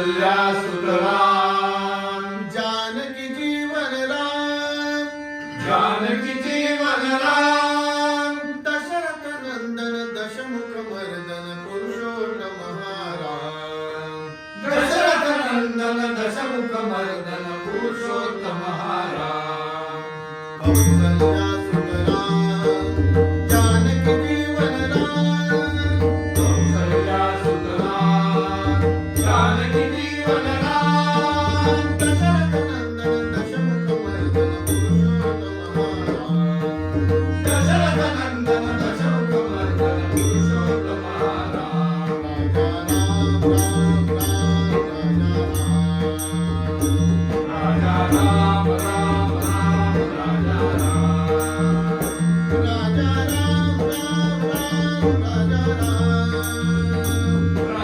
Kaushalya सुतराम Janaki Jeevan Ram. Janaki Jeevan Ram. Dasharath Nandan Deshmukh Mardan Purushottam Maharam. Dasharath Nandan Deshmukh Mardan Purushottam Maharam. Kaushalya सुतराम।